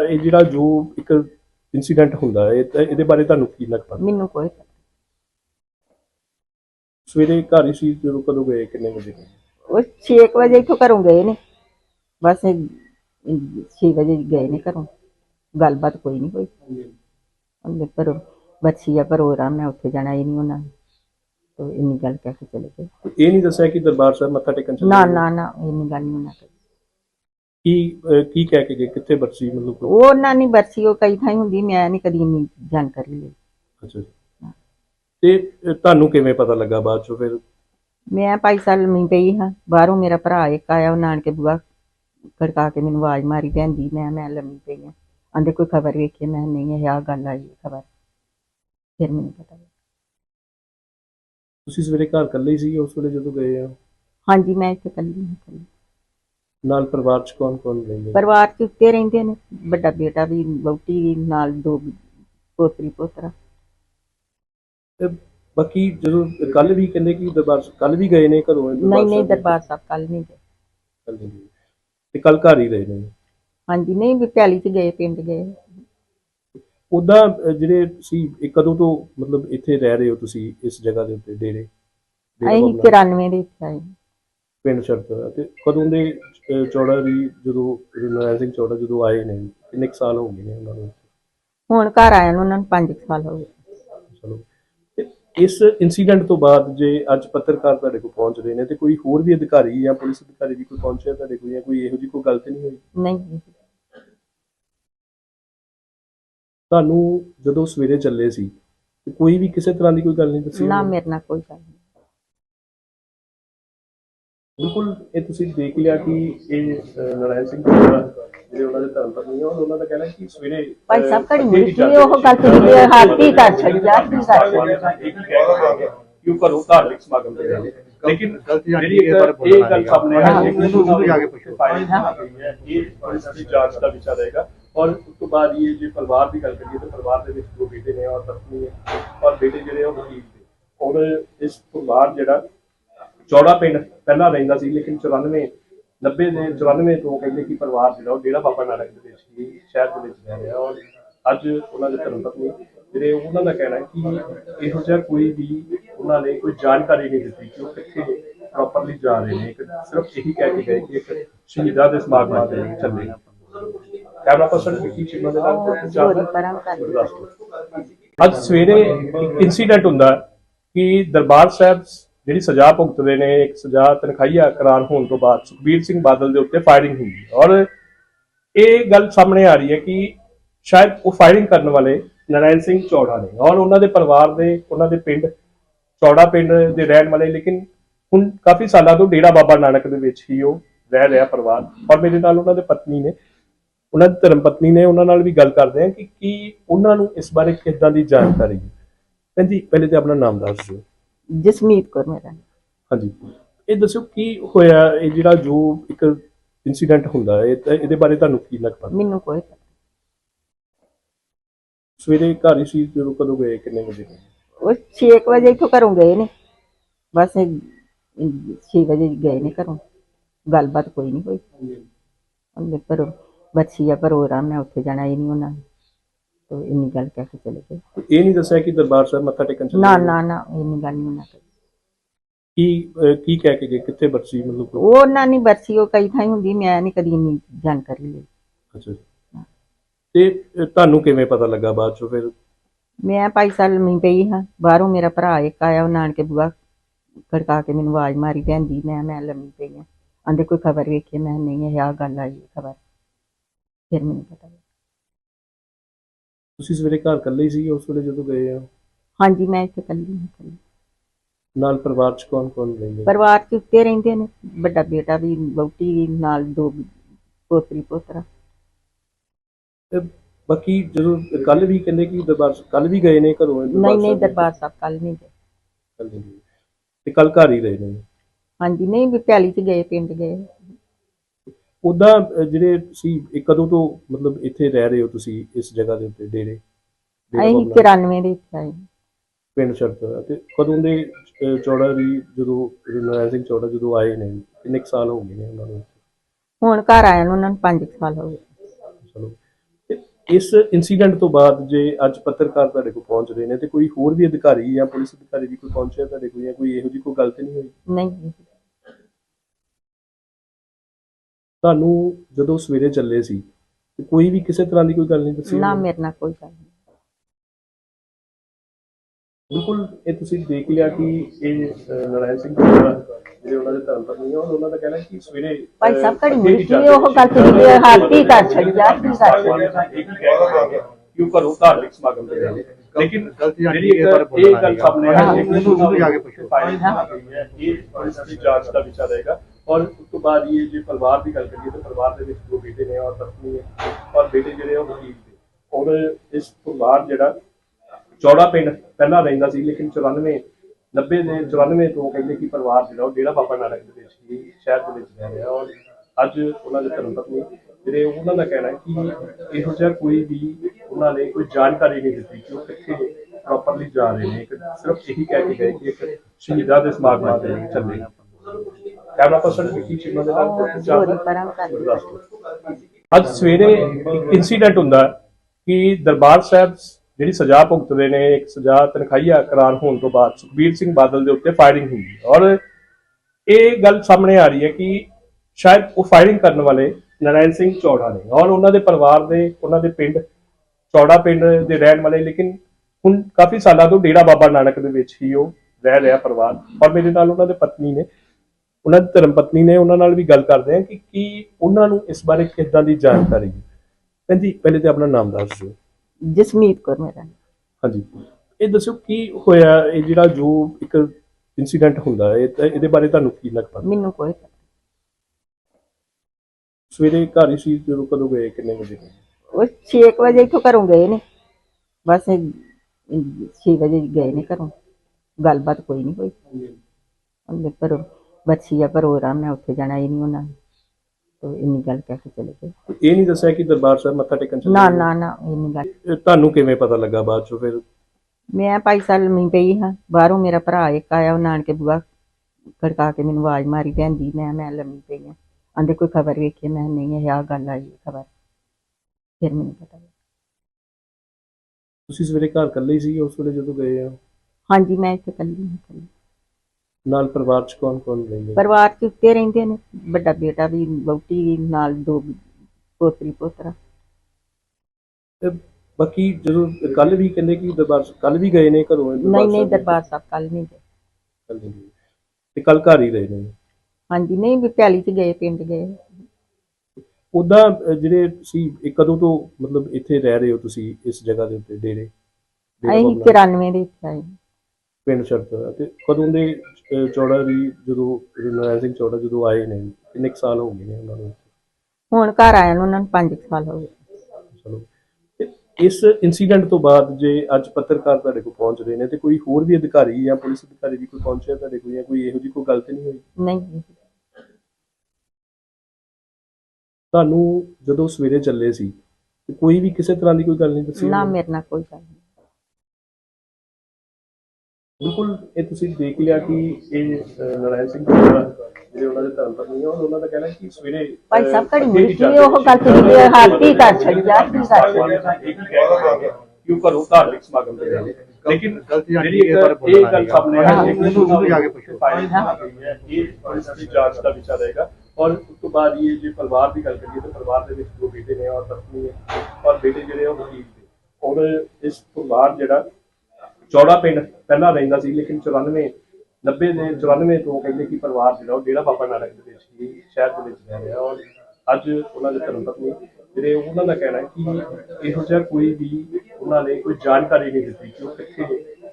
ਇਹ ਜਿਹੜਾ ਜੋ ਇੱਕ ਇਨਸੀਡੈਂਟ ਹੁੰਦਾ ਹੈ ਇਹ- ਇਹਦੇ ਬਾਰੇ ਤੁਹਾਨੂੰ ਕੀ ਲੱਗਦਾ? ਮੈਨੂੰ ਕੋਈ ਪਤਾ ਸਵੇਰੇ ਘਰ ਹੀ ਸੀ ਜਦੋਂ ਕਦੋਂ ਗਏ ਕਿੰਨੇ ਵਜੇ ਉਹ 6 ਵਜੇ ਇੱਥੋਂ ਘਰੋਂ ਗਏ ਨੇ। ਬਸ 6 ਵਜੇ ਗਏ ਨੇ ਘਰੋਂ। ਗੱਲਬਾਤ ਕੋਈ ਨਹੀਂ ਹੋਈ। ਉਹਦੇ ਪਰ ਬੱਚੀ ਆ ਪਰ ਉਹ ਆਰਾਮ ਨਾਲ ਉੱਥੇ ਜਾਣਾ ਹੀ ਨਹੀਂ ਉਹਨਾਂ ਨੇ। ਤੋ ਇੰਨੀ ਗੱਲ ਕਹਿ ਕੇ ਚਲੇ ਗਏ। ਇਹ ਨਹੀਂ ਦੱਸਿਆ ਕਿ ਦਰਬਾਰ ਸਾਹਿਬ ਮੱਥਾ ਟੇਕਣ ਚੱਲੇ ਨਾ ਗਏ? ਨਾ ਨਾ ਇੰਨੀ ਗੱਲ ਨਹੀਂ ਉਹਨਾਂ ਕਹੀ ਕੀ ਅਹ, ਕੀ ਕਹਿ ਕੇ ਗਏ? ਕਿੱਥੇ ਬੱਚੀ ਮਤਲਬ ਉਹ ਉਹਨਾਂ ਨਹੀਂ ਬਰਸੀ ਉਹ ਕਈ ਥਾਈ ਹੁੰਦੀ ਮੈਂ ਨਹੀਂ ਕਦੀ ਇੰਨੀ ਜਾਣਕਾਰੀ ਲਈ। ਅੱਛਾ ਜੀ। ਤੇ ਅਹ, ਤੁਹਾਨੂੰ ਕਿਵੇਂ ਪਤਾ ਲੱਗਾ ਬਾਅਦ ਚੋਂ ਫਿਰ? ਮੈਂ ਭਾਈ ਸਾਲ ਲੰਮੀ ਪਈ ਹਾਂ ਬਾਹਰੋਂ ਮੇਰਾ ਭਰਾ ਇੱਕ ਆਇਆ ਉਹ ਨਾਨਕੇ ਬੁਆ ਖੜਕਾ ਕੇ ਮੈਨੂੰ ਆਵਾਜ਼ ਮਾਰੀ ਜੀ ਮੈਂ ਮੈਂ ਲੰਮੀ ਪਈ ਹਾਂ। ਆਂਦੇ ਕੋਈ ਖਬਰ ਵੇਖੀ? ਮੈਂ ਨਹੀਂ ਇਹ ਆ ਗੱਲ ਆਈ ਖਬਰ। ਫਿਰ ਮੈਨੂੰ ਪਤਾ ਲੱਗਾ। ਤੁਸੀਂ ਸਵੇਰੇ ਘਰ ਇਕੱਲੇ ਹੀ ਸੀ ਉਸ ਵੇਲੇ ਜਦੋਂ ਗਏ ਆ? ਹਾਂਜੀ ਮੈਂ ਇੱਥੇ ਕੱਲੀ ਹਾਂ ਇਕੱਲੀ। ਨਾਲ ਪਰਿਵਾਰ ਚ ਕੌਣ ਕੌਣ ਰਹਿੰਦੇ ਪਰਿਵਾਰ ਚ ਉੱਤੇ ਰਹਿੰਦੇ ਨੇ ਵੱਡਾ ਬੇਟਾ ਵੀ ਵਹੁਟੀ ਵੀ ਨਾਲ ਦੋ ਪੋਤਰੀ ਪੋਤਰਾ। ਤੇ ਬਾਕੀ ਜਦੋਂ ਕੱਲ ਵੀ ਕਹਿੰਦੇ ਕਿ ਦਰਬਾਰ ਕੱਲ ਵੀ ਗਏ ਨੇ ਘਰੋਂ? ਨਹੀਂ ਨਹੀਂ? ਦਰਬਾਰ ਸਾਹਿਬ ਕੱਲ ਨਹੀਂ ਗਏ। ਕੱਲ੍ਹ ਨਹੀਂ ਗਏ। ਤੇ ਕੱਲ ਘਰ ਹੀ ਰਹੇ ਨੇ? ਹਾਂਜੀ ਨਹੀਂ ਵੀ ਪਿਆਲੀ ਚ ਗਏ ਪਿੰਡ ਗਏ। ਉਦਾਂ ਜਿਹੜੇ ਸੀ ਇਹ ਕਦੋਂ ਤੋਂ ਮਤਲਬ ਇੱਥੇ ਰਹਿ ਰਹੇ ਹੋ ਤੁਸੀਂ ਇਸ ਜਗ੍ਹਾ ਦੇ ਉੱਤੇ ਡੇਰੇ? ਡੇਰਾ ਅਸੀਂ ਬਾਬਾ ਨਾਨਕ, 94 ਦੇ ਇੱਥੇ ਆਏ। ਪਿੰਡ ਸ਼ਰਤ ਤੇ ਕਦੋਂ ਦੇ ਅਹ, ਚੌੜਾ ਦੀ ਜਦੋਂ ਨਾਰਾਇਣ ਸਿੰਘ ਚੌੜਾ ਜਦੋਂ ਆਏ ਨੇ ਕਿੰਨੇ ਕੁ ਸਾਲ ਹੋ ਗਏ ਨੇ ਉਹਨਾਂ ਨੂੰ? ਹੁਣ ਘਰ ਆਇਆ ਨੂੰ ਉਹਨਾਂ ਨੂੰ 5 ਸਾਲ ਹੋ ਗਏ। ਚਲੋ। ਤੇ ਇਸ ਇਨਸੀਡੈਂਟ ਤੋਂ ਬਾਅਦ ਜੇ ਅੱਜ ਪੱਤਰਕਾਰ ਤੁਹਾਡੇ ਕੋਲ ਪਹੁੰਚ ਰਹੇ ਨੇ ਤੇ ਕੋਈ ਹੋਰ ਵੀ ਅਧਿਕਾਰੀ ਜਾਂ ਪੁਲਿਸ ਅਧਿਕਾਰੀ ਵੀ ਕੋਈ ਪਹੁੰਚਿਆ ਤੁਹਾਡੇ ਕੋਲ ਜਾਂ ਕੋਈ ਇਹੋ ਜਿਹੀ ਕੋਈ ਗੱਲ ਤੇ ਨਹੀਂ ਹੋਈ? ਨਹੀਂ। ਤੁਹਾਨੂੰ ਜਦੋਂ ਸਵੇਰੇ ਚੱਲੇ ਸੀ ਤੇ ਕੋਈ ਵੀ ਕਿਸੇ ਤਰ੍ਹਾਂ ਦੀ ਕੋਈ ਗੱਲ ਨਹੀਂ ਦੱਸੀ ਨਾ? ਮੇਰੇ ਨਾਲ ਕੋਈ ਗੱਲ ਨਹੀਂ। ਬਿਲਕੁਲ ਇਹ ਤੁਸੀਂ ਦੇਖ ਲਿਆ ਕਿ ਇਹ ਨਾਰਾਇਣ ਸਿੰਘ ਜਿਹੜੇ ਉਹਨਾਂ ਦੇ ਧਰਮ ਪਤਨੀ ਆ ਉਹਨਾਂ ਦਾ ਕਹਿਣਾ ਕਿ ਸਵੇਰੇ ਭਾਈ ਸਾਹਿਬ ਸੀ, ਜਾਂਦੇ ਉਹ ਗੱਲ। ਤੁਸੀਂ ਹੱਥ ਹੀ ਕਰ ਛੱਡੀ ਆ, ਕੀ ਕਰ ਕੀ ਉਹ ਘਰੋਂ ਧਾਰਮਿਕ ਸਮਾਗਮ ਤੇ ਨੇ। ਲੇਕਿਨ ਗਲਤੀ ਸਾਡੀ ਜਿਹੜੀ ਇਹ ਗੱਲ ਸਾਹਮਣੇ ਹੈ ਕਿ ਉਹਨੂੰ- ਜਾ ਕੇ ਪੁੱਛੋ। ਇਹ ਪੁਲਿਸ ਦੀ ਜਾਂਚ ਦਾ ਵਿਸ਼ਾ ਰਹੇਗਾ ਔਰ ਉਸ ਤੋਂ ਬਾਅਦ ਇਹ ਜੇ ਪਰਿਵਾਰ ਦੀ ਗੱਲ ਕਰੀਏ ਤਾਂ ਪਰਿਵਾਰ ਦੇ ਵਿੱਚ ਦੋ ਬੇਟੇ ਨੇ ਔਰ ਪਤਨੀ ਹੈ ਔਰ ਬੇਟੇ ਜਿਹੜੇ ਆ ਉਹ ਵਕੀਲ ਨੇ ਔਰ ਇਸ ਤੋਂ ਬਾਅਦ ਜਿਹੜਾ ਚੌੜਾ ਪਿੰਡ ਪਹਿਲਾਂ ਰਹਿੰਦਾ ਸੀ ਲੇਕਿਨ 94 90 ਦੇ 94 ਤੋਂ ਕਹਿੰਦੇ ਕਿ ਪਰਿਵਾਰ ਜਿਹੜਾ ਉਹ ਡੇਰਾ ਬਾਬਾ ਨਾਨਕ ਦੇ ਵਿੱਚ ਹੀ ਸ਼ਹਿਰ ਦੇ ਵਿੱਚ ਰਹਿ ਰਿਹਾ ਔਰ ਅੱਜ ਉਹਨਾਂ ਦੇ ਧਰਮ ਪਤਨੀ ਜਿਹੜੇ ਉਹਨਾਂ ਦਾ ਕਹਿਣਾ ਹੈ ਕਿ ਇਹੋ ਜਿਹਾ ਕੋਈ ਵੀ ਉਹਨਾਂ ਨੇ ਕੋਈ ਜਾਣਕਾਰੀ ਨਹੀਂ ਦਿੱਤੀ ਕਿ ਉਹ ਕਿੱਥੇ ਪ੍ਰੋਪਰਲੀ ਜਾ ਰਹੇ ਨੇ ਸਿਰਫ ਇਹੀ ਕਹਿ ਕੇ ਗਏ ਕਿ ਇੱਕ ਸ਼ਹੀਦਾਂ ਦੇ ਸਮਾਗਮਾਂ ਤੇ ਚੱਲੇ। ਕੈਮਰਾ ਪਰਸਨ ਵਿਕੀ ਚਿਮਾ ਦੇ ਨਾਲ ਕਰ ਅੱਜ ਸਵੇਰੇ ਇੱਕ ਇਨਸੀਡੈਂਟ ਹੁੰਦਾ ਕਿ ਦਰਬਾਰ ਸਾਹਿਬ ਜਿਹੜੀ ਸਜ਼ਾ ਭੁਗਤਦੇ ਨੇ, ਇੱਕ ਸਜ਼ਾ ਤਨਖਾਹੀਆ ਕਰਾਰ ਹੋਣ ਤੋਂ ਬਾਅਦ ਸੁਖਬੀਰ ਸਿੰਘ ਬਾਦਲ ਦੇ ਉੱਤੇ ਫਾਇਰਿੰਗ ਹੁੰਦੀ ਹੈ। ਔਰ ਇਹ ਗੱਲ ਸਾਹਮਣੇ ਆ ਰਹੀ ਹੈ ਕਿ ਸ਼ਾਇਦ ਉਹ ਫਾਇਰਿੰਗ ਕਰਨ ਵਾਲੇ ਨਾਰਾਇਣ ਸਿੰਘ ਚੌੜਾ ਨੇ। ਔਰ ਉਹਨਾਂ ਦੇ ਪਰਿਵਾਰ ਦੇ, ਉਹਨਾਂ ਦੇ ਪਿੰਡ, ਚੌੜਾ ਪਿੰਡ ਦੇ ਰਹਿਣ ਵਾਲੇ, ਲੇਕਿਨ ਹੁਣ ਕਾਫੀ ਸਾਲਾਂ ਤੋਂ ਡੇਰਾ ਬਾਬਾ ਨਾਨਕ ਦੇ ਵਿੱਚ ਹੀ ਉਹ ਰਹਿ ਰਿਹਾ ਪਰਿਵਾਰ। ਔਰ ਮੇਰੇ ਨਾਲ ਉਹਨਾਂ ਦੇ ਪਤਨੀ ਨੇ, ਉਹਨਾਂ ਦੀ ਧਰਮ ਪਤਨੀ ਨੇ ਉਹਨਾਂ ਨਾਲ ਵੀ ਗੱਲ ਕਰਦੇ ਆ ਕਿ ਕੀ ਉਹਨਾਂ ਨੂੰ ਇਸ ਬਾਰੇ ਕਿੱਦਾਂ ਦੀ ਜਾਣਕਾਰੀ ਹੈ। ਕਹਿੰਦੀ ਪਹਿਲੇ ਤੇ ਆਪਣਾ ਨਾਮ ਦੱਸ ਦਿਓ। ਜਸਮੀਤ ਕੌਰ ਮੇਰਾ ਨਾਮ। ਹਾਂਜੀ। ਇਹ ਦੱਸੋ ਕੀ ਹੋਇਆ? ਇਹ ਜਿਹੜਾ ਜੋ ਇੱਕ ਇਨਸੀਡੈਂਟ ਹੁੰਦਾ ਹੈ ਇਹ- ਇਹਦੇ ਬਾਰੇ ਤੁਹਾਨੂੰ ਕੀ ਲੱਗਦਾ? ਮੈਨੂੰ ਕੋਈ ਪਤਾ ਸਵੇਰੇ ਘਰ ਹੀ ਸੀ ਜਦੋਂ ਕਦੋਂ ਗਏ ਕਿੰਨੇ ਵਜੇ ਗਏ? ਉਹ 6 ਵਜੇ ਇੱਥੋਂ ਘਰੋਂ ਗਏ ਨੇ। ਬਸ 6 ਵਜੇ ਗਏ ਨੇ ਘਰੋਂ। ਗੱਲਬਾਤ ਕੋਈ ਨਹੀਂ ਹੋਈ। ਉਹਦੇ ਪਰ ਬੱਚੀ ਆ ਪਰ ਉਹ ਆਰਾਮ ਨਾਲ ਉੱਥੇ ਜਾਣਾ ਹੀ ਨਹੀਂ ਉਹਨਾਂ ਨੇ। ਤੋ ਇੰਨੀ ਗੱਲ ਕਹਿ ਕੇ ਚਲੇ ਗਏ। ਇਹ ਨਹੀਂ ਦੱਸਿਆ ਕਿ ਦਰਬਾਰ ਸਾਹਿਬ ਮੱਥਾ ਟੇਕਣ ਚੱਲੇ ਨਾ ਗਏ? ਨਾ ਨਾ ਇੰਨੀ ਗੱਲ ਨਹੀਂ ਉਹਨਾਂ ਕਹੀ ਕੀ ਅਹ, ਕੀ ਕਹਿ ਕੇ ਗਏ? ਕਿੱਥੇ ਬੱਚੀ ਮਤਲਬ ਉਹ ਉਹਨਾਂ ਨਹੀਂ ਬਰਸੀ ਉਹ ਕਈ ਥਾਈ ਹੁੰਦੀ ਮੈਂ ਨਹੀਂ ਕਦੀ ਇੰਨੀ ਜਾਣਕਾਰੀ ਲਈ। ਅੱਛਾ ਜੀ। ਤੇ ਅਹ, ਤੁਹਾਨੂੰ ਕਿਵੇਂ ਪਤਾ ਲੱਗਾ ਬਾਅਦ ਚੋਂ ਫਿਰ? ਮੈਂ ਭਾਈ ਸਾਲ ਲੰਮੀ ਪਈ ਹਾਂ ਬਾਹਰੋਂ ਮੇਰਾ ਭਰਾ ਇੱਕ ਆਇਆ ਉਹ ਨਾਨਕੇ ਬੁਆ ਖੜਕਾ ਕੇ ਮੈਨੂੰ ਆਵਾਜ਼ ਮਾਰੀ ਜੀ ਮੈਂ ਮੈਂ ਲੰਮੀ ਪਈ ਹਾਂ। ਆਂਦੇ ਕੋਈ ਖਬਰ ਵੇਖੀ ਮੈਂ ਨਹੀਂ ਇਹ ਆ ਗੱਲ ਆਈ ਖਬਰ। ਫਿਰ ਮੈਨੂੰ ਪਤਾ ਲੱਗਾ। ਤੁਸੀਂ ਸਵੇਰੇ ਘਰ ਇਕੱਲੇ ਹੀ ਸੀ ਉਸ ਵੇਲੇ ਜਦੋਂ ਗਏ ਆ ਹਾਂਜੀ ਮੈਂ ਇੱਥੇ ਕੱਲੀ ਹਾਂ ਇਕੱਲੀ। ਨਾਲ ਪਰਿਵਾਰ ਚ ਕੌਣ ਕੌਣ ਰਹਿੰਦੇ ਪਰਿਵਾਰ ਚ ਉੱਤੇ ਰਹਿੰਦੇ ਨੇ ਵੱਡਾ ਬੇਟਾ ਵੀ ਵਹੁਟੀ ਵੀ ਨਾਲ ਦੋ ਪੋਤਰੀ ਪੋਤਰਾ। ਤੇ ਬਾਕੀ ਜਦੋਂ ਕੱਲ ਵੀ ਕਹਿੰਦੇ ਕਿ ਦਰਬਾਰ ਕੱਲ ਵੀ ਗਏ ਨੇ ਘਰੋਂ? ਨਹੀਂ ਨਹੀਂ ਸਾਹਿਬ। ਦਰਬਾਰ ਸਾਹਿਬ ਕੱਲ ਨਹੀਂ ਗਏ। ਕੱਲ੍ਹ ਨਹੀਂ ਗਏ। ਤੇ ਕੱਲ ਘਰ ਹੀ ਰਹੇ ਨੇ? ਹਾਂਜੀ ਨਹੀਂ ਵੀ ਪਿਆਲੀ ਚ ਗਏ ਪਿੰਡ ਗਏ। ਉਦਾਂ ਜਿਹੜੇ ਸੀ ਇਹ ਕਦੋਂ ਤੋਂ ਮਤਲਬ ਇੱਥੇ ਰਹਿ ਰਹੇ ਹੋ ਤੁਸੀਂ ਇਸ ਜਗ੍ਹਾ ਦੇ ਉੱਤੇ ਡੇਰੇ? ਡੇਰਾ ਅਸੀਂ ਬਾਬਾ ਨਾਨਕ, 94 ਦੇ ਇੱਥੇ ਆਏ। ਪਿੰਡ ਸ਼ਰਤ ਤੇ ਕਦੋਂ ਦੇ ਅਹ, ਚੌੜਾ ਦੀ ਜਦੋਂ ਨਾਰਾਇਣ ਸਿੰਘ ਚੌੜਾ ਜਦੋਂ ਆਏ ਨੇ ਕਿੰਨੇ ਕੁ ਸਾਲ ਹੋ ਗਏ ਨੇ ਉਹਨਾਂ ਨੂੰ ਹੁਣ ਘਰ ਆਇਆ ਨੂੰ ਉਹਨਾਂ ਨੂੰ 5 ਸਾਲ ਹੋ ਗਏ। ਚਲੋ। ਇਸ ਇਨਸੀਡੈਂਟ ਤੋਂ ਬਾਅਦ ਜੇ ਅੱਜ ਪੱਤਰਕਾਰ ਤੁਹਾਡੇ ਕੋਲ ਪਹੁੰਚ ਰਹੇ ਨੇ ਤੇ ਕੋਈ ਹੋਰ ਵੀ ਅਧਿਕਾਰੀ ਜਾਂ ਪੁਲਿਸ ਅਧਿਕਾਰੀ ਵੀ ਕੋਈ ਪਹੁੰਚਿਆ ਤੁਹਾਡੇ ਕੋਲ ਜਾਂ ਕੋਈ ਇਹੋ ਜਿਹੀ ਕੋਈ ਗੱਲ ਤੇ ਨਹੀਂ ਹੋਈ? ਨਹੀਂ। ਤੁਹਾਨੂੰ ਜਦੋਂ ਸਵੇਰੇ ਚੱਲੇ ਸੀ ਤੇ ਕੋਈ ਵੀ ਕਿਸੇ ਤਰ੍ਹਾਂ ਦੀ ਕੋਈ ਗੱਲ ਨਹੀਂ ਦੱਸੀ ਨਾ? ਮੇਰੇ ਨਾਲ ਕੋਈ ਗੱਲ ਨਹੀਂ ਬਿਲਕੁਲ ਇਹ ਤੁਸੀਂ ਦੇਖ ਲਿਆ ਕਿ ਇਹ ਅਹ, ਨਾਰਾਇਣ ਸਿੰਘ ਜਿਹੜਾ ਜਿਹੜੇ ਉਹਨਾਂ ਦੇ ਧਰਮ ਪਤਨੀ ਆ ਉਹਨਾਂ ਦਾ ਕਹਿਣਾ ਕਿ ਸਵੇਰੇ ਭਾਈ ਸਾਹਿਬ ਘੜੀ ਮੁੜੀ ਸੀ ਉਹ ਗੱਲ। ਤੇ ਹੱਥ ਹੀ ਕਰ ਛੱਡੀ ਯਾਰ ਕੀ ਕਰ ਛੱਡੀ ਇਹ ਕੀ ਕਹਿ ਰਹੇ ਕਿ ਉਹ ਘਰੋਂ ਧਾਰਮਿਕ ਸਮਾਗਮ ਤੇ ਗਏ ਨੇ। ਲੇਕਿਨ ਗਲਤੀ ਸਾਡੀ ਜਿਹੜੀ ਇਹ ਬਾਰੇ ਇੱਕ ਬੋਲਣਾ ਇਹ ਗੱਲ ਨਹੀਂ ਸਾਹਮਣੇ ਹਾਂ, ਆਈ ਹੈ ਕਿ ਉਹਨੂੰ- ਉਹਨੂੰ ਜਾ ਕੇ ਪੁੱਛੋ। ਫਾਈਲ ਹੋਈ ਹੈ, ਇਹ ਪੁਲਿਸ ਦੀ ਜਾਂਚ ਦਾ ਵਿਸ਼ਾ ਰਹੇਗਾ ਔਰ ਉਸ ਤੋਂ ਬਾਅਦ ਇਹ ਜੇ ਪਰਿਵਾਰ ਦੀ ਗੱਲ ਕਰੀਏ ਤਾਂ ਪਰਿਵਾਰ ਦੇ ਵਿੱਚ ਦੋ ਬੇਟੇ ਨੇ ਔਰ ਪਤਨੀ ਹੈ ਔਰ ਬੇਟੇ ਜਿਹੜੇ ਉਹ ਵਕੀਲ ਨੇ। ਔਰ ਇਸ ਪਰਿਵਾਰ ਜਿਹੜਾ ਚੌੜਾ ਪਿੰਡ ਪਹਿਲਾਂ ਰਹਿੰਦਾ ਸੀ, ਲੇਕਿਨ 94 90 ਦੇ 94 ਤੋਂ ਕਹਿੰਦੇ ਕਿ ਪਰਿਵਾਰ ਜਿਹੜਾ ਉਹ ਡੇਰਾ ਬਾਬਾ ਨਾਨਕ ਦੇ ਵਿੱਚ ਹੀ ਸ਼ਹਿਰ ਦੇ ਵਿੱਚ ਰਹਿ ਰਿਹਾ ਔਰ ਅੱਜ ਉਹਨਾਂ ਦੇ ਧਰਮ ਪਤਨੀ ਜਿਹੜੇ ਉਹਨਾਂ ਦਾ ਕਹਿਣਾ ਕਿ ਇਹੋ ਜਿਹਾ ਕੋਈ ਵੀ ਉਹਨਾਂ ਨੇ ਕੋਈ ਜਾਣਕਾਰੀ ਨਹੀਂ ਦਿੱਤੀ ਕਿ ਉਹ ਕਿੱਥੇ ਪ੍ਰੋਪਰਲੀ ਜਾ ਰਹੇ ਨੇ। ਸਿਰਫ ਇਹੀ ਕਹਿ ਕੇ ਗਏ ਕਿ ਇੱਕ ਸ਼ਹੀਦਾਂ ਦੇ ਸਮਾਗਮਾਂ ਤੇ ਚੱਲੇ। ਕੈਮਰਾ ਪਰਸਨ ਵਿੱਕੀ ਚੀਮਾ ਦੇ ਨਾਲ ਚੋਰੀ ਪਰਾਂ ਕਰ ਗੁਰਦਾਸਪੁਰ। ਅੱਜ ਸਵੇਰੇ ਇੱਕ ਇਨਸੀਡੈਂਟ ਹੁੰਦਾ ਕਿ ਦਰਬਾਰ ਸਾਹਿਬ ਜਿਹੜੀ ਸਜ਼ਾ ਭੁਗਤਦੇ ਨੇ ਇੱਕ ਸਜ਼ਾ ਤਨਖਾਹੀਆ ਕਰਾਰ ਹੋਣ ਤੋਂ ਬਾਅਦ ਸੁਖਬੀਰ ਸਿੰਘ ਬਾਦਲ ਦੇ ਉੱਤੇ ਫਾਇਰਿੰਗ ਹੋਈ ਹੈ। ਔਰ ਇਹ ਗੱਲ ਸਾਹਮਣੇ ਆ ਰਹੀ ਹੈ ਕਿ ਸ਼ਾਇਦ ਉਹ ਫਾਇਰਿੰਗ ਕਰਨ ਵਾਲੇ ਨਾਰਾਇਣ ਸਿੰਘ ਚੌੜਾ ਨੇ। ਔਰ ਉਹਨਾਂ ਦੇ ਪਰਿਵਾਰ ਦੇ ਉਹਨਾਂ ਦੇ ਪਿੰਡ ਚੌੜਾ ਪਿੰਡ ਦੇ ਰਹਿਣ ਵਾਲੇ ਲੇਕਿਨ ਹੁਣ ਕਾਫੀ ਸਾਲਾਂ ਤੋਂ ਡੇਰਾ ਬਾਬਾ ਨਾਨਕ ਦੇ ਵਿੱਚ ਹੀ ਉਹ ਰਹਿ ਰਿਹਾ ਪਰਿਵਾਰ। ਔਰ ਮੇਰੇ ਨਾਲ ਉਹਨਾਂ ਦੇ ਪਤਨੀ ਨੇ। ਉਹਨਾਂ ਦੀ ਧਰਮ ਪਤਨੀ ਨੇ ਉਹਨਾਂ ਨਾਲ ਵੀ ਗੱਲ ਕਰਦੇ ਆ ਕਿ ਕੀ ਉਹਨਾਂ ਨੂੰ ਇਸ ਬਾਰੇ ਕਿੱਦਾਂ ਦੀ ਜਾਣਕਾਰੀ ਹੈ? ਕਹਿੰਦੀ ਪਹਿਲੇ ਤੇ ਆਪਣਾ ਨਾਮ ਦੱਸ ਦਿਓ। ਜਸਮੀਤ ਕੌਰ ਮੇਰਾ ਹਾਂਜੀ। ਇਹ ਦੱਸੋ ਕੀ ਹੋਇਆ? ਇਹ ਜਿਹੜਾ ਜੋ ਇੱਕ ਇਨਸੀਡੈਂਟ ਹੁੰਦਾ ਹੈ ਇਹ ਤਾਂ ਇਹਦੇ ਬਾਰੇ ਤੁਹਾਨੂੰ ਕੀ ਲੱਗਦਾ? ਮੈਨੂੰ ਕੋਈ ਪਤਾ ਸਵੇਰੇ ਘਰ ਹੀ ਸੀ ਜਦੋਂ ਕਦੋਂ ਗਏ? ਕਿੰਨੇ ਵਜੇ ਗਏ? ਉਹ 6 ਵਜੇ ਇੱਥੋਂ ਘਰੋਂ ਗਏ ਨੇ। ਬਸ 6 ਵਜੇ ਗਏ ਨੇ ਘਰੋਂ। ਗੱਲਬਾਤ ਕੋਈ ਨਹੀਂ ਹੋਈ। ਉਹਨੇ ਪਰ ਬੱਚੀ ਆ ਪਰ ਆਰਾਮ ਨਾਲ ਉੱਥੇ ਜਾਣਾ ਹੀ ਨਹੀਂ ਉਹਨਾਂ ਨੇ। ਤੇ ਇੰਨੀ ਗੱਲ ਕਹਿ ਕੇ ਚਲੇ ਗਏ। ਇਹ ਨਹੀਂ ਦੱਸਿਆ ਕਿ ਦਰਬਾਰ ਸਾਹਿਬ ਮੱਥਾ ਟੇਕਣ ਚੱਲੇ ਨਾ ਨੇ। ਨਾ ਇੰਨੀ ਗੱਲ। ਇਹ ਤੁਹਾਨੂੰ ਕਿਵੇਂ ਪਤਾ ਲੱਗਾ ਬਾਅਦ ਚੋਂ ਫਿਰ? ਮੈਂ ਭਾਈ ਸਾਲ ਲੰਮੀ ਪਈ ਹਾਂ ਬਾਹਰੋਂ ਮੇਰਾ ਭਰਾ ਇੱਕ ਆਇਆ ਉਹ ਨਾਨਕੇ ਬੁਆ ਖੜਕਾ ਕੇ ਮੈਨੂੰ ਆਵਾਜ਼ ਮਾਰੀ ਭੈਂਦੀ ਮੈਂ ਮੈਂ ਲੰਮੀ ਪਈ ਹਾਂ। ਆਂਦੇ ਕੋਈ ਖਬਰ ਵੇਖੀ? ਮੈਂ ਨਹੀਂ ਇਹ ਆ ਗੱਲ ਆਈ ਖਬਰ। ਫਿਰ ਮੈਨੂੰ ਪਤਾ ਲੱਗਾ। ਤੁਸੀਂ ਸਵੇਰੇ ਘਰ ਇਕੱਲੇ ਹੀ ਸੀ ਉਸ ਵੇਲੇ ਜਦੋਂ ਗਏ ਆ ਹਾਂਜੀ ਮੈਂ ਇੱਥੇ ਕੱਲੀ ਹਾਂ ਇਕੱਲੀ। ਨਾਲ ਪਰਿਵਾਰ ਚ ਕੌਣ ਕੌਣ ਰਹਿੰਦੇ ਪਰਿਵਾਰ ਚ ਉੱਤੇ ਰਹਿੰਦੇ ਨੇ ਵੱਡਾ ਬੇਟਾ ਵੀ ਵਹੁਟੀ ਵੀ ਨਾਲ ਦੋ ਪੋਤਰੀ ਪੋਤਰਾ। ਤੇ ਬਾਕੀ ਜਦੋਂ ਕੱਲ ਵੀ ਕਹਿੰਦੇ ਕਿ ਦਰਬਾਰ ਕੱਲ ਵੀ ਗਏ ਨੇ ਘਰੋਂ? ਨਹੀਂ ਨਹੀਂ। ਦਰਬਾਰ ਸਾਹਿਬ ਕੱਲ ਨਹੀਂ ਗਏ। ਕੱਲ੍ਹ ਨਹੀਂ ਗਏ। ਤੇ ਕੱਲ ਘਰ ਹੀ ਰਹੇ ਨੇ? ਹਾਂਜੀ ਨਹੀਂ ਵੀ ਪੈਲੀ ਚ ਗਏ ਪਿੰਡ ਗਏ। ਉਦਾਂ ਜਿਹੜੇ ਤੁਸੀਂ ਇਹ ਕਦੋਂ ਤੋਂ ਮਤਲਬ ਇੱਥੇ ਰਹਿ ਰਹੇ ਹੋ ਤੁਸੀਂ ਇਸ ਜਗ੍ਹਾ ਦੇ ਉੱਤੇ ਡੇਰੇ? ਡੇਰਾ ਅਸੀਂ ਬਾਬਾ 94 ਦੇ ਵਿੱਚ ਆਏ। ਪਿੰਡ ਸ਼ਰਤ ਤੇ। ਕਦੋਂ ਦੇ ਚੌੜਾ ਵੀ ਜਦੋਂ ਨਾਰਾਇਣ ਸਿੰਘ ਚੌੜਾ ਜਦੋਂ ਆਏ ਨੇ ਕਿੰਨੇ ਕੁ ਸਾਲ ਹੋ ਗਏ ਨੇ ਉਹਨਾਂ ਨੂੰ? ਹੁਣ ਘਰ ਆਇਆ ਨੂੰ ਉਹਨਾਂ ਨੂੰ 5 ਸਾਲ ਹੋ ਗਏ। ਚਲੋ। ਤੇ ਇਸ ਇਨਸੀਡੈਂਟ ਤੋਂ ਬਾਅਦ ਜੇ ਅੱਜ ਪੱਤਰਕਾਰ ਤੁਹਾਡੇ ਕੋਲ ਪਹੁੰਚ ਰਹੇ ਨੇ ਤੇ ਕੋਈ ਹੋਰ ਵੀ ਅਧਿਕਾਰੀ ਜਾਂ ਪੁਲਿਸ ਅਧਿਕਾਰੀ ਵੀ ਕੋਈ ਪਹੁੰਚਿਆ ਤੁਹਾਡੇ ਕੋਲ ਜਾਂ ਕੋਈ ਇਹੋ ਜਿਹੀ ਕੋਈ ਗੱਲ ਤੇ ਨਹੀਂ ਹੋਈ? ਨਹੀਂ। ਤੁਹਾਨੂੰ ਜਦੋਂ ਸਵੇਰੇ ਚੱਲੇ ਸੀ ਤੇ ਕੋਈ ਵੀ ਕਿਸੇ ਤਰ੍ਹਾਂ ਦੀ ਕੋਈ ਗੱਲ ਨਹੀਂ ਦੱਸੀ? ਨਾ? ਮੇਰੇ ਨਾਲ ਕੋਈ ਗੱਲ ਨਹੀਂ। ਬਿਲਕੁਲ ਇਹ ਤੁਸੀਂ ਦੇਖ ਲਿਆ ਕਿ ਇਹ ਨਾਰਾਇਣ ਸਿੰਘ ਜਿਹੜਾ ਜਿਹੜੇ ਉਹਨਾਂ ਦੇ ਧਰਮ ਪਤਨੀ ਆ ਉਹਨਾਂ ਦਾ ਕਹਿਣਾ ਕਿ ਸਵੇਰੇ ਭਾਈ ਸਾਹਿਬ ਵੀ ਸੀ ਜਾਂਦੇ ਉਹ ਗੱਲ ਤੇ ਹੱਥ ਹੀ ਕਰ ਛੱਡੀ ਯਾਰ ਕੀ ਕਰ ਛੱਡੀ ਇਹ ਕੀ ਕਹਿ ਰਹੇ ਕਿ ਉਹ ਘਰੋਂ ਧਾਰਮਿਕ ਸਮਾਗਮ ਤੇ ਨੇ। ਲੇਕਿਨ ਸਾਡੀ ਜਿਹੜੀ ਇਹ ਇੱਕ ਗੱਲ ਸਾਹਮਣੇ ਹਾਂ, ਆਈ ਹੈ ਕਿ ਉਹਨੂੰ- ਉਹਨੂੰ ਜਾ ਕੇ ਪੁੱਛੋ। ਇਹ ਦੀ ਜਾਂਚ ਦਾ ਵਿਸ਼ਾ ਰਹੇਗਾ ਔਰ ਉਸ ਤੋਂ ਬਾਅਦ ਇਹ ਜੇ ਪਰਿਵਾਰ ਦੀ ਗੱਲ ਕਰੀਏ ਤਾਂ ਪਰਿਵਾਰ ਦੇ ਵਿੱਚ ਦੋ ਬੇਟੇ ਨੇ ਔਰ ਪਤਨੀ ਹੈ। ਔਰ ਬੇਟੇ ਜਿਹੜੇ ਆ ਉਹ ਵਕੀਲ ਨੇ। ਔਰ ਇਸ ਪਰਿਵਾਰ ਜਿਹੜਾ ਚੌੜਾ ਪਿੰਡ ਪਹਿਲਾਂ ਰਹਿੰਦਾ ਸੀ ਲੇਕਿਨ 94 90 ਦੇ 94 ਤੋਂ ਕਹਿੰਦੇ ਕਿ ਪਰਿਵਾਰ ਜਿਹੜਾ ਉਹ ਡੇਰਾ ਬਾਬਾ ਨਾਨਕ ਦੇ ਵਿੱਚ ਹੀ ਸ਼ਹਿਰ ਦੇ ਵਿੱਚ ਰਹਿ ਰਿਹਾ ਔਰ ਅੱਜ ਉਹਨਾਂ ਦੇ ਧਰਮ ਪਤਨੀ ਜਿਹੜੇ ਉਹਨਾਂ ਦਾ ਕਹਿਣਾ ਹੈ ਕਿ ਇਹੋ ਜਿਹਾ ਕੋਈ ਵੀ ਉਹਨਾਂ ਨੇ ਕੋਈ ਜਾਣਕਾਰੀ ਨਹੀਂ ਦਿੱਤੀ ਕਿ ਉਹ ਕਿੱਥੇ